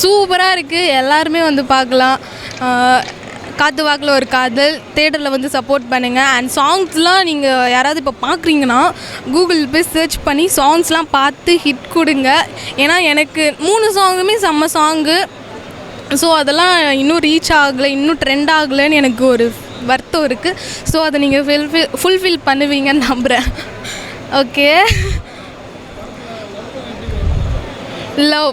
சூப்பராக இருக்குது எல்லாருமே வந்து பார்க்கலாம். காத்து வாக்கில் ஒரு காதல் தேட்டரில் வந்து சப்போர்ட் பண்ணுங்கள் அண்ட் சாங்ஸ்லாம் நீங்கள் யாராவது இப்போ பார்க்குறீங்கன்னா கூகுள் போய் சர்ச் பண்ணி சாங்ஸ்லாம் பார்த்து ஹிட் கொடுங்க. ஏன்னா எனக்கு மூணு சாங்குமே செம்ம சாங்கு ஸோ அதெல்லாம் இன்னும் ரீச் ஆகலை இன்னும் ட்ரெண்ட் ஆகலைன்னு எனக்கு ஒரு வருத்தம் இருக்குது ஸோ அதை நீங்கள் ஃபில்ஃபில் ஃபுல்ஃபில் பண்ணுவீங்கன்னு நம்புகிறேன் ஓகே லவ்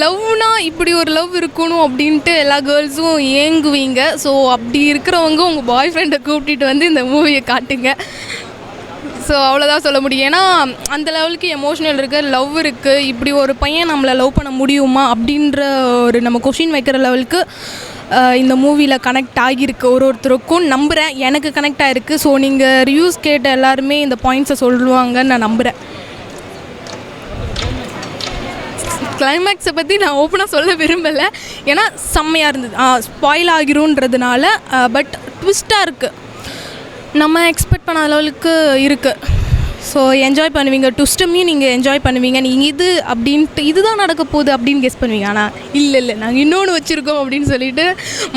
லவ்னா இப்படி ஒரு லவ் இருக்கணும் அப்படின்ட்டு எல்லா கேர்ள்ஸும் ஏங்குவீங்க. ஸோ அப்படி இருக்கிறவங்க உங்கள் பாய் ஃப்ரெண்டை கூப்பிட்டுட்டு வந்து இந்த மூவியை காட்டுங்க. ஸோ அவ்வளோதான் சொல்ல முடியும். ஏன்னா அந்த லெவலுக்கு எமோஷனல் இருக்குது லவ் இருக்குது இப்படி ஒரு பையன் நம்மளை லவ் பண்ண முடியுமா அப்படின்ற ஒரு நம்ம கொஷின் வைக்கிற லெவலுக்கு இந்த மூவியில் கனெக்ட் ஆகியிருக்கு. ஒரு ஒருத்தருக்கும் நம்புகிறேன் எனக்கு கனெக்ட் ஆகிருக்கு ஸோ நீங்கள் ரிவ்யூஸ் கேட்ட எல்லாருமே இந்த பாயிண்ட்ஸை சொல்லுவாங்கன்னு நான் நம்புகிறேன் கிளைமேக்ஸை பற்றி நான் ஓப்பனாக சொல்ல விரும்பலை. ஏன்னா செம்மையாக இருந்தது. ஸ்பாயில் ஆகிரும்ன்றதுனால பட் ட்விஸ்ட்டாக இருக்குது நம்ம எக்ஸ்பெக்ட் பண்ணாத அளவுக்கு இருக்குது ஸோ என்ஜாய் பண்ணுவீங்க. ட்விஸ்ட்டுமே நீங்கள் என்ஜாய் பண்ணுவீங்க. நீங்கள் இது அப்படின்ட்டு இதுதான் நடக்க போகுது அப்படின்னு கெஸ் பண்ணுவீங்க. ஆனால் இல்லை இல்லை. நாங்கள் இன்னொன்று வச்சுருக்கோம் அப்படின்னு சொல்லிட்டு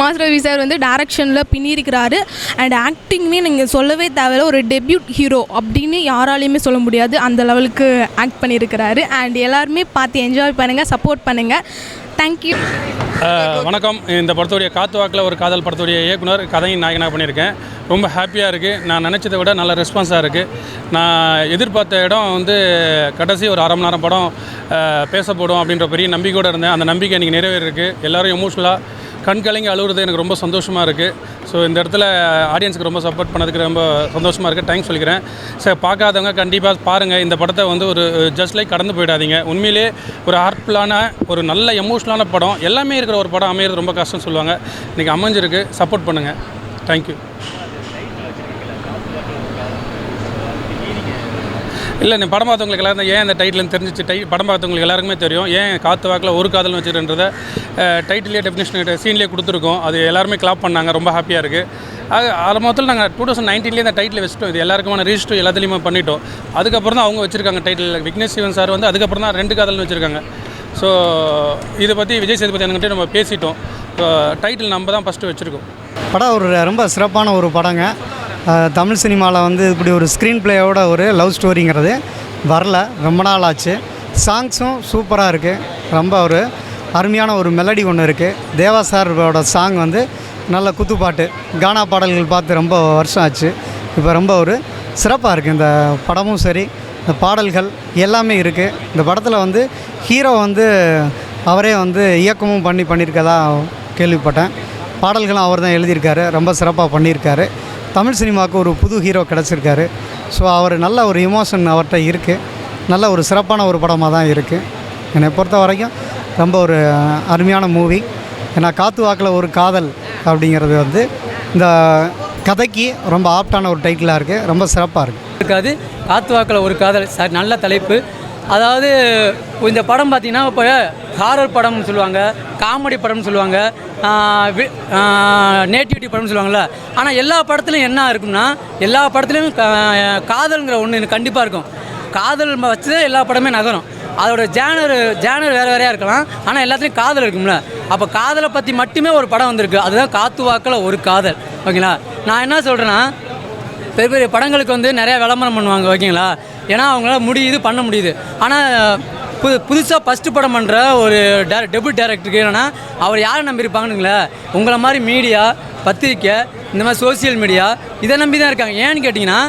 மாஸ்டர் ரவி சார் வந்து டேரக்ஷனில் பின்னிருக்கிறாரு. அண்ட் ஆக்டிங்குமே நீங்கள் சொல்லவே தேவையில்ல. ஒரு டெபியூட் ஹீரோ அப்படின்னு யாராலையுமே சொல்ல முடியாது. அந்த லெவலுக்கு ஆக்ட் பண்ணியிருக்கிறாரு அண்ட் எல்லாருமே பார்த்து என்ஜாய் பண்ணுங்கள் சப்போர்ட் பண்ணுங்கள் தேங்க்யூ வணக்கம். இந்த படத்துடைய காத்து வாக்கில் ஒரு காதல் படத்துடைய இயக்குனர் கதையின் நாயகனாக பண்ணியிருக்கேன். ரொம்ப ஹாப்பியாக இருக்குது நான் நினச்சதை விட நல்ல ரெஸ்பான்ஸாக இருக்குது நான் எதிர்பார்த்த இடம் வந்து கடைசி ஒரு அரை மணி நேரம் படம் பேசப்படும் அப்படின்ற பெரிய நம்பிக்கையோடு இருந்தேன். அந்த நம்பிக்கை இன்றைக்கி நிறைவேறிருக்கு எல்லோரும் எமோஷ்னலாக கண் கலங்கி அழுகுறது எனக்கு ரொம்ப சந்தோஷமாக இருக்குது ஸோ இந்த இடத்துல ஆடியன்ஸுக்கு ரொம்ப சப்போர்ட் பண்ணதுக்கு ரொம்ப சந்தோஷமாக இருக்குது தேங்க்ஸ் சொல்லிக்கிறேன். சார் பார்க்காதவங்க கண்டிப்பாக பாருங்கள் இந்த படத்தை வந்து ஒரு ஜஸ்ட் லைக் கடந்து போயிடாதீங்க. உண்மையிலே ஒரு ஹார்ட்ஃபுல்லான ஒரு நல்ல எமோஷ்னலான படம். எல்லாமே இருக்கிற ஒரு படம் அமையிறது ரொம்ப கஷ்டம்னு சொல்லுவாங்க. இன்றைக்கி அமைஞ்சிருக்கு. சப்போர்ட் பண்ணுங்கள் தேங்க்யூ இல்லை நீ படம் பார்த்தவங்களுக்கு எல்லாரும் ஏன் அந்த டைட்டில் தெரிஞ்சிச்சு? டை படம் பார்த்தவங்களுக்கு எல்லாருக்குமே தெரியும். ஏன் காத்து வாக்கில் ஒரு காதல் வச்சுருன்றத டைட்டிலே டெஃபினேஷன் சீன்லேயே கொடுத்துருக்கோம். அது எல்லாருமே கிளாப் பண்ணாங்க. ரொம்ப ஹாப்பியாக இருக்குது அது அது மொத்தத்தில் நாங்கள் டூ தௌசண்ட் நைன்டீன்லேயே இந்த டைட்டில் வச்சுட்டோம். இது எல்லாருக்குமான ரிஜிஸ்டர் எல்லாத்துலேயுமே பண்ணிட்டோம். அதுக்கப்புறம் தான் அவங்க வச்சுருக்காங்க டைட்டில் விக்னேஷ் சிவன் சார் வந்து அதுக்கப்புறம் தான் ரெண்டு காதல்னு வச்சுருக்காங்க. ஸோ இதை பற்றி விஜய் சேதுபதி என்கிட்ட நம்ம பேசிட்டோம். டைட்டில் நம்ம தான் ஃபஸ்ட்டு வச்சுருக்கோம். படம் ஒரு ரொம்ப சிறப்பான ஒரு படங்க. தமிழ் சினிமாவில் வந்து இப்படி ஒரு ஸ்க்ரீன் பிளேயோட ஒரு லவ் ஸ்டோரிங்கிறது வரல. ரொம்ப நாள் ஆச்சு. சாங்ஸும் சூப்பராக இருக்குது ரொம்ப ஒரு அருமையான ஒரு மெலடி ஒன்று இருக்குது தேவா சாரோட சாங் வந்து நல்ல குத்துப்பாட்டு. கானா பாடல்கள் பார்த்து ரொம்ப வருஷம் ஆச்சு. இப்போ ரொம்ப ஒரு சிறப்பாக இருக்குது இந்த படமும் சரி இந்த பாடல்கள் எல்லாமே இருக்குது இந்த படத்தில் வந்து ஹீரோ வந்து அவரே வந்து இயக்கமும் பண்ணி பண்ணியிருக்கதா கேள்விப்பட்டேன். பாடல்களும் அவர் தான் எழுதியிருக்காரு. ரொம்ப சிறப்பாக பண்ணியிருக்காரு. தமிழ் சினிமாவுக்கு ஒரு புது ஹீரோ கிடச்சிருக்காரு. ஸோ அவர் நல்ல ஒரு இமோஷன் அவர்கிட்ட இருக்குது நல்ல ஒரு சிறப்பான ஒரு படமாக தான் இருக்குது என்னை பொறுத்த வரைக்கும் ரொம்ப ஒரு அருமையான மூவி ஏன்னா காத்து வாக்கில் ஒரு காதல் அப்படிங்கிறது வந்து இந்த கதைக்கு ரொம்ப ஆப்டான ஒரு டைட்டிலாக இருக்குது ரொம்ப சிறப்பாக இருக்குது இருக்காது. காத்து வாக்கில் ஒரு காதல். சார் நல்ல தலைப்பு. அதாவது இந்த படம் பார்த்தீங்கன்னா இப்போ ஹாரர் படம்னு சொல்லுவாங்க காமெடி படம்னு சொல்லுவாங்க நேட்டிவிட்டி படம்னு சொல்லுவாங்கள்ல ஆனால் எல்லா படத்துலையும் என்ன இருக்கும்னா எல்லா படத்துலையும் கா- காதல்ங்கிற ஒன்று கண்டிப்பாக இருக்கும். காதல் வச்சு தான் எல்லா படமே நகரும். அதோட ஜேனர் ஜேனர் வேறு வேறையாக இருக்கலாம். ஆனால் எல்லாத்துலேயும் காதல் இருக்கும்ல. அப்போ காதலை பற்றி மட்டுமே ஒரு படம் வந்திருக்கு. அதுதான் காத்து வாக்கில் ஒரு காதல். ஓகேங்களா? நான் என்ன சொல்கிறேன்னா பெரிய பெரிய படங்களுக்கு வந்து நிறையா விளம்பரம் பண்ணுவாங்க. ஓகேங்களா? ஏன்னா அவங்களால முடியுது பண்ண முடியுது. ஆனால் புது புதுசாக ஃபஸ்ட்டு படம் பண்ணுற ஒரு டே டெபியூட் டேரக்டருக்கு என்னென்னா அவர் யாரை நம்பியிருப்பாங்கன்னுங்களே உங்களை மாதிரி மீடியா பத்திரிக்கை இந்த மாதிரி சோஷியல் மீடியா இதை நம்பி தான் இருக்காங்க. ஏன்னு கேட்டிங்கன்னா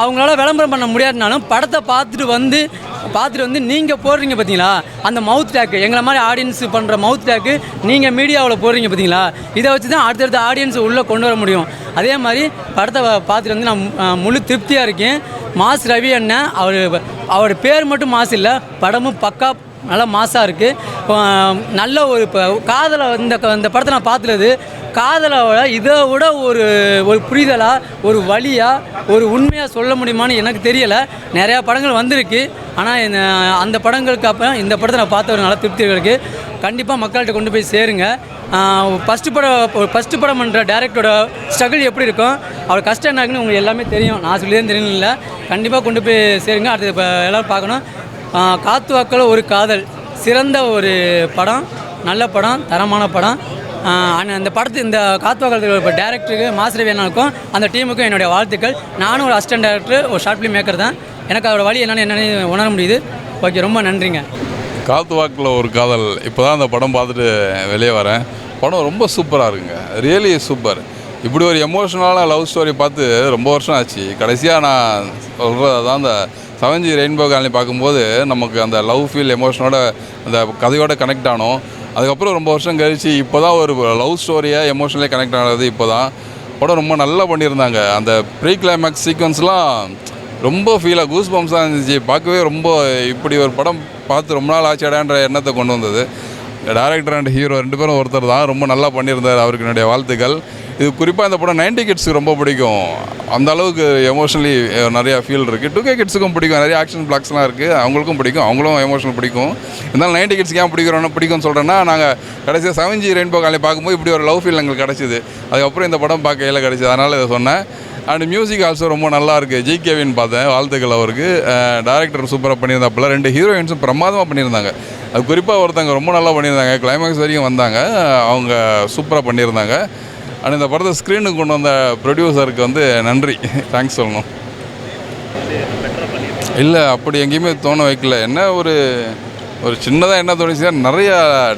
அவங்களால விளம்பரம் பண்ண முடியாதுனாலும் படத்தை பார்த்துட்டு வந்து பார்த்துட்டு வந்து நீங்கள் போடுறீங்க பார்த்தீங்களா அந்த மவுத் டேக்கு எங்களை மாதிரி ஆடியன்ஸ் பண்ணுற மவுத் டேக்கு நீங்கள் மீடியாவில் போடுறீங்க பார்த்தீங்களா இதை வச்சு தான் அடுத்தடுத்த ஆடியன்ஸ் உள்ளே கொண்டு வர முடியும். அதே மாதிரி படத்தை பார்த்துட்டு வந்து நான் மு- முழு திருப்தியாக இருக்கேன். மாஸ் ரவி அண்ணன் அவர் அவர் பேர் மட்டும் மாஸ் இல்லை படமும் பக்கா நல்லா மாசாக இருக்குது நல்ல ஒரு இப்போ காதலை இந்த இந்த படத்தை நான் பார்த்துருது காதலோட இதை விட ஒரு ஒரு புரிதலாக ஒரு வழியாக ஒரு உண்மையாக சொல்ல முடியுமான்னு எனக்கு தெரியலை. நிறையா படங்கள் வந்திருக்கு. ஆனால் அந்த படங்களுக்கு அப்புறம் இந்த படத்தை நான் பார்த்த ஒரு நல்ல திருப்தி இருக்குது கண்டிப்பாக மக்கள்கிட்ட கொண்டு போய் சேருங்க. ஃபஸ்ட்டு படம் ஃபஸ்ட்டு படம் பண்ணுற டேரக்டரோட ஸ்ட்ரகிள் எப்படி இருக்கும்? அவர் கஷ்டம் என்ன இருக்குன்னு உங்களுக்கு எல்லாமே தெரியும். நான் சொல்லி தெரியல. கண்டிப்பாக கொண்டு போய் சேருங்க. அடுத்து இப்போ எல்லோரும் பார்க்கணும். காத்து வாக்கில் ஒரு காதல். சிறந்த ஒரு படம். நல்ல படம். தரமான படம். ஆனால் அந்த- படத்து இந்த காத்துவாக்கத்தில் இப்போ டேரக்டருக்கு மாஸ்டர் வேணாலுக்கும் அந்த டீமுக்கும் என்னுடைய வாழ்த்துக்கள். நானும் ஒரு அசிஸ்டன்ட் டேரக்டர் ஒரு ஷார்ட் ஃபிலிம் மேக்கர் தான். எனக்கு அதோட வழி என்னென்னு என்னென்னு உணர முடியுது. ஓகே ரொம்ப நன்றிங்க. காத்து வாக்கில் ஒரு காதல் இப்போ தான் அந்த படம் பார்த்துட்டு வெளியே வரேன். படம் ரொம்ப சூப்பராக இருக்குங்க. ரியலி சூப்பர் இப்படி ஒரு எமோஷனலான லவ் ஸ்டோரி பார்த்து ரொம்ப வருஷம் ஆச்சு. கடைசியாக நான் சொல்கிறது அதான் அந்த செவன்ஜி ரெயின்போ காலனி பார்க்கும்போது நமக்கு அந்த லவ் ஃபீல் எமோஷனோட அந்த கதையோட கனெக்ட் ஆனோம். அதுக்கப்புறம் ரொம்ப வருஷம் கழிச்சு இப்போ தான் ஒரு லவ் ஸ்டோரியாக எமோஷனலே கனெக்ட் ஆனது இப்போ தான் படம் ரொம்ப நல்லா பண்ணியிருந்தாங்க. அந்த ப்ரீ கிளைமேக்ஸ் சீக்வன்ஸ்லாம் ரொம்ப ஃபீலாக கூஸ் பம்ஸாக இருந்துச்சு. பார்க்கவே ரொம்ப இப்படி ஒரு படம் பார்த்து ரொம்ப நாள் ஆச்சாடான்ற எண்ணத்தை கொண்டு வந்தது. டேரக்டர் அண்ட் ஹீரோ ரெண்டு பேரும் ஒருத்தர் தான். ரொம்ப நல்லா பண்ணியிருந்தார் அவருக்கு என்னுடைய வாழ்த்துக்கள். இது குறிப்பாக இந்த படம் நைன்டி கிட்ஸுக்கு ரொம்ப பிடிக்கும். அந்த அளவுக்கு எமோஷனலி நிறையா ஃபீல் இருக்குது டூ கே கிட்ஸுக்கும் பிடிக்கும். நிறைய ஆக்ஷன் பிளாக்ஸ்லாம் இருக்குது அவங்களுக்கும் பிடிக்கும். அவங்களும் எமோஷனல் பிடிக்கும். இருந்தாலும் நைன்டி கிட்ஸ்க்கு ஏன் பிடிக்கிறோன்னா பிடிக்கும்னு சொல்கிறேன்னா நாங்கள் கடைசியாக செவன் ஜி ரெயின்போ காலையில் பார்க்கும்போது இப்படி ஒரு லவ் ஃபீல் எங்களுக்கு கிடச்சிது. அதுக்கப்புறம் இந்த படம் பார்க்கையில் கிடச்சிது. அதனால் இதை சொன்னேன். அண்ட் மியூசிக் ஆல்சோ ரொம்ப நல்லா இருக்குது ஜி கேவின் பார்த்தேன். வாழ்த்துக்கள் அவருக்கு. டேரக்டர் சூப்பராக பண்ணியிருந்தாப்புல. ரெண்டு ஹீரோயின்ஸும் பிரமாதமாக பண்ணியிருந்தாங்க. அது குறிப்பாக ஒருத்தங்க ரொம்ப நல்லா பண்ணியிருந்தாங்க. கிளைமேக்ஸ் வரைக்கும் வந்தாங்க. அவங்க சூப்பராக பண்ணியிருந்தாங்க. அண்ட் இந்த படத்தை ஸ்க்ரீனுக்கு கொண்டு வந்த ப்ரொடியூசருக்கு வந்து நன்றி. தேங்க்ஸ் சொல்லணும். இல்லை அப்படி எங்கேயுமே தோண வைக்கல. என்ன ஒரு ஒரு சின்னதாக என்ன தோணுச்சுன்னா நிறைய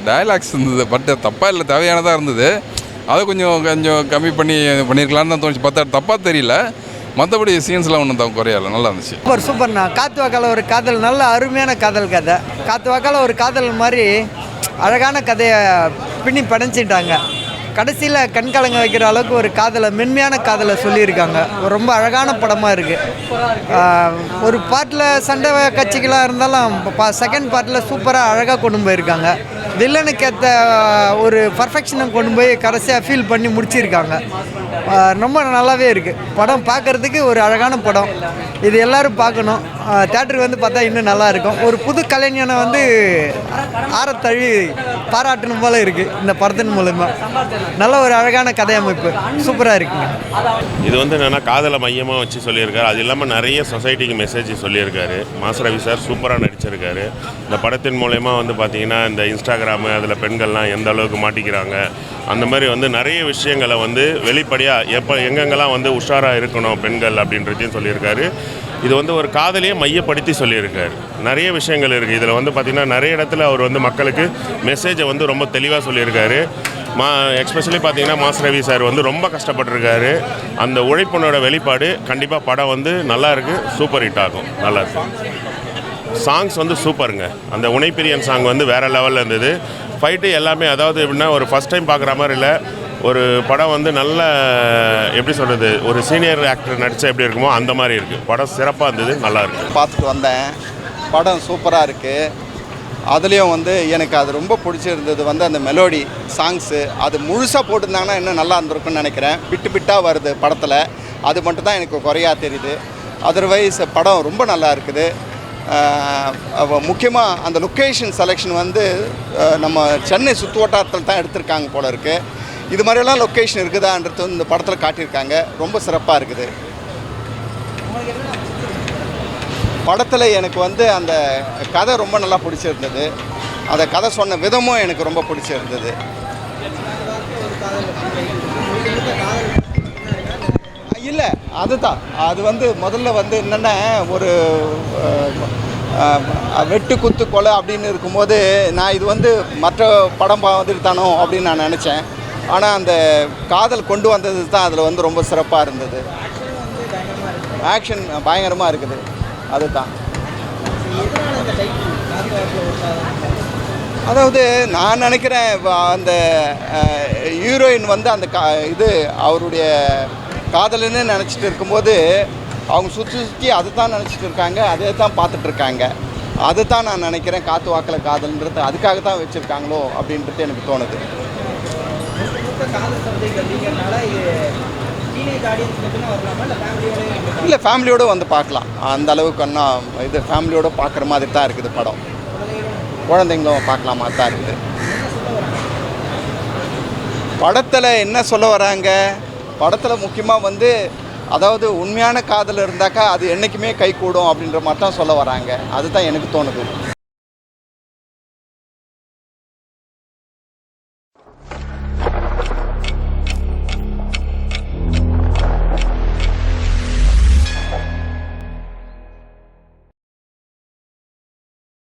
டயலாக்ஸ் இருந்தது. பட் தப்பாக இல்லை தேவையானதாக இருந்தது. அதை கொஞ்சம் கொஞ்சம் கம்மி பண்ணி பண்ணியிருக்கலான்னு தான் தோணுச்சு. பார்த்தா தப்பாக தெரியல. மற்றபடி சீன்ஸ்லாம் ஒன்றும் தான் குறையல. நல்லா இருந்துச்சு. சூப்பர் சூப்பர்ண்ணா காத்து வாக்கால் ஒரு காதல் நல்ல அருமையான காதல் கதை. காத்து வாக்கால் ஒரு காதல் மாதிரி அழகான கதையை பின்னி படைச்சிட்டாங்க. கடைசியில் கண்கலங்க வைக்கிற அளவுக்கு ஒரு காதலை மென்மையான காதலை சொல்லியிருக்காங்க. ரொம்ப அழகான படமாக இருக்குது ஒரு பாட்டில் சண்டை கட்சிகளாக இருந்தாலும் பா செகண்ட் பார்ட்டில் சூப்பராக அழகாக கொண்டு போயிருக்காங்க. வில்லனுக்கு ஏற்ற ஒரு பர்ஃபெக்ஷனை கொண்டு போய் கடைசியாக ஃபீல் பண்ணி முடிச்சிருக்காங்க. ரொம்ப நல்லாவே இருக்குது படம் பார்க்குறதுக்கு ஒரு அழகான படம். இது எல்லாரும் பார்க்கணும். தேட்டருக்கு வந்து பார்த்தா இன்னும் நல்லா இருக்கும் ஒரு புது கலைஞனை வந்து ஆரத்தழி பாராட்டணும் போல இருக்குது இந்த படத்தின் மூலமா. நல்ல ஒரு அழகான கதை அமைப்பு. சூப்பராக இருக்குங்க. இது வந்து என்னென்னா காதலை மையமாக வச்சு சொல்லியிருக்காரு. அது இல்லாமல் நிறைய சொசைட்டிக்கு மெசேஜ் சொல்லியிருக்காரு. மாஸ் ரவி சார் சூப்பராக நடிச்சிருக்காரு. இந்த படத்தின் மூலயமா வந்து பார்த்திங்கன்னா இந்த இன்ஸ்டாகிராமு அதில் பெண்கள்லாம் எந்த அளவுக்கு மாட்டிக்கிறாங்க அந்த மாதிரி வந்து நிறைய விஷயங்களை வந்து வெளிப்படையாக எப்போ எங்கெங்கெல்லாம் வந்து உஷாராக இருக்கணும் பெண்கள் அப்படின்றதையும் சொல்லியிருக்காரு. இது வந்து ஒரு காதலியை மையப்படுத்தி சொல்லியிருக்காரு. நிறைய விஷயங்கள் இருக்குது இதில் வந்து பார்த்திங்கன்னா நிறைய இடத்துல அவர் வந்து மக்களுக்கு மெசேஜை வந்து ரொம்ப தெளிவாக சொல்லியிருக்காரு. மா எக்ஸ்பெஷலி பார்த்தீங்கன்னா மாஸ் ரவி சார் வந்து ரொம்ப கஷ்டப்பட்டிருக்காரு. அந்த உழைப்பினோட வெளிப்பாடு கண்டிப்பாக படம் வந்து நல்லா இருக்குது சூப்பர் ஹிட் ஆகும். நல்லா இருக்கும் சாங்ஸ் வந்து சூப்பருங்க. அந்த உனைப்பிரியன் சாங் வந்து வேறு லெவலில் இருந்தது. ஃபைட்டு எல்லாமே அதாவது எப்படின்னா ஒரு ஃபஸ்ட் டைம் பார்க்குற மாதிரி இல்லை. ஒரு படம் வந்து நல்ல எப்படி சொல்கிறது ஒரு சீனியர் ஆக்டர் நடித்தா எப்படி இருக்குமோ அந்த மாதிரி இருக்குது படம் சிறப்பாக இருந்தது நல்லா இருக்குது பார்த்துட்டு வந்தேன். படம் சூப்பராக இருக்குது அதுலேயும் வந்து எனக்கு அது ரொம்ப பிடிச்சிருந்தது வந்து அந்த மெலோடி சாங்ஸு அது முழுசாக போட்டிருந்தாங்கன்னா இன்னும் நல்லா இருந்திருக்கும்னு நினைக்கிறேன். பிட்டு பிட்டாக வருது படத்தில். அது மட்டும் தான் எனக்கு குறையாக தெரியுது. அதர்வைஸ் படம் ரொம்ப நல்லா இருக்குது. முக்கியமாக அந்த லொக்கேஷன் செலெக்ஷன் வந்து நம்ம சென்னை சுற்று வட்டாரத்தில் தான் எடுத்திருக்காங்க போல இருக்குது இது மாதிரியெல்லாம் லொக்கேஷன் இருக்குதான்றது வந்து இந்த படத்தில் காட்டியிருக்காங்க. ரொம்ப சிறப்பாக இருக்குது. படத்தில் எனக்கு வந்து அந்த கதை ரொம்ப நல்லா பிடிச்சிருந்தது. அந்த கதை சொன்ன விதமும் எனக்கு ரொம்ப பிடிச்சிருந்தது. இல்லை அதுதான். அது வந்து முதல்ல வந்து என்னென்ன ஒரு வெட்டு குத்து கொலை அப்படின்னு இருக்கும்போது நான் இது வந்து மற்ற படம் பார்த்துட்டு தானோ அப்படின்னு நான் நினச்சேன். ஆனால் அந்த காதல் கொண்டு வந்தது தான் அதில் வந்து ரொம்ப சிறப்பாக இருந்தது. ஆக்ஷன் பயங்கரமாக இருக்குது. அதுதான். அதாவது நான் நினைக்கிறேன் இப்போ அந்த ஹீரோயின் வந்து அந்த கா இது அவருடைய காதலன்னு நினச்சிட்டு இருக்கும்போது அவங்க சுற்றி சுற்றி அதை தான் நினச்சிட்டு இருக்காங்க அதே தான் பார்த்துட்ருக்காங்க அதை தான் நான் நினைக்கிறேன் காற்று வாக்கில் காதல்ன்றது அதுக்காக தான் வச்சுருக்காங்களோ அப்படின்றது எனக்கு தோணுது. இல்லை ஃபேமிலியோடு வந்து பார்க்கலாம். அந்த அளவுக்கு ஒன்றா இது ஃபேமிலியோடு பார்க்குற மாதிரி தான் இருக்குது படம். குழந்தைங்களும் பார்க்கலாமா தான் இருக்குது. படத்தில் என்ன சொல்ல வராங்க? படத்தில் முக்கியமாக வந்து அதாவது உண்மையான காதல் இருந்தாக்கா அது என்றைக்குமே கை கூடும் அப்படின்ற மாதிரி தான் சொல்ல வராங்க. அதுதான் எனக்கு தோணுது.